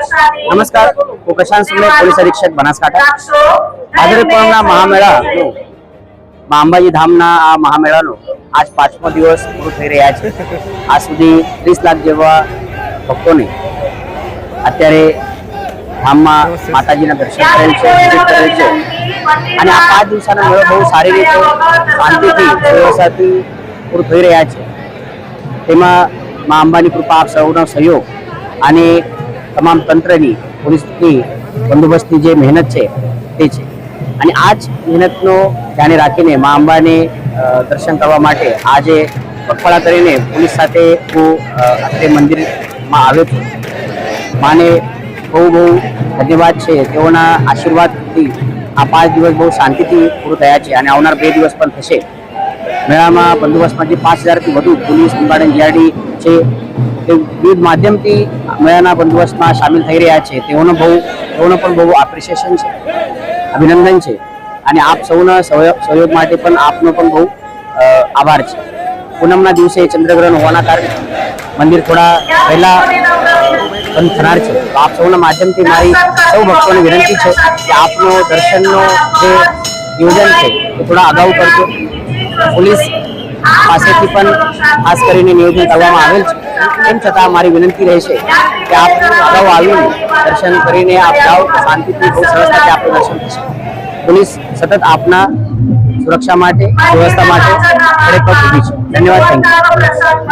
નમસ્કાર, હું પ્રશાંત સુમલે પોલીસ અધિક્ષક બનાસકાંઠા. ભાદરવી પૂનમના મહામેળાનું મા અંબાજી ધામના આ મહામેળાનો આજ પાંચમો દિવસ પૂરો થઈ રહ્યા છે. આ સુધી ત્રીસ લાખ જેવા ભક્તોને અત્યારે ધામમાં માતાજીના દર્શન કરેલ છે, વિઝિટ કરેલ છે. અને આ પાંચ દિવસના મેળો બહુ સારી રીતે શાંતિથી વ્યવસ્થાથી પૂરું થઈ રહ્યા છે. તેમાં મા અંબાની કૃપા આપ સૌનો સહયોગ અને તમામ તંત્રની પોલીસની બંદોબસ્તની જે મહેનત છે, તે છે. અને આ જ મહેનતનો ધ્યાને રાખીને મા અંબાને દર્શન કરવા માટે આજે પગપાળા કરીને પોલીસ સાથે હું મંદિરમાં આવ્યો છું. માને બહુ બહુ ધન્યવાદ છે. તેઓના આશીર્વાદથી આ પાંચ દિવસ બહુ શાંતિથી પૂરું થયા છે અને આવનાર બે દિવસ પણ થશે. મેળામાં બંદોબસ્તમાં જે પાંચ હજારથી વધુ પોલીસ ગાર્ડન જીઆરડી છે તે વિવિધ માધ્યમથી મેળાના બંદોબસ્તમાં સામેલ થઈ રહ્યા છે. તેઓનો બહુ, તેઓનો પણ બહુ એપ્રિસિએશન છે, અભિનંદન છે અને આપ સૌના સહયોગ માટે પણ આપનો પણ બહુ આભાર છે. પૂનમના દિવસે ચંદ્રગ્રહણ હોવાના કારણે મંદિર થોડા પહેલા બંધ થનાર છે. તો આપ સૌના માધ્યમથી મારી સૌ ભક્તોને વિનંતી છે કે આપનો દર્શનનો જે યોજન છે, એ થોડા અગાઉ કરજો. પોલીસ પાસેથી પણ ખાસ કરીને નિયોજન કરવામાં આવેલ છે. તેમ છતાં મારી વિનંતી રહેશે કે આપ અગાઉ આવીને દર્શન કરીને આપ જાઓ શાંતિથી બહુ સરસ રીતે આપણે દર્શન થશે પોલીસ સતત આપના સુરક્ષા માટે, વ્યવસ્થા માટે ખડે પગ છે. ધન્યવાદ થેન્ક યુ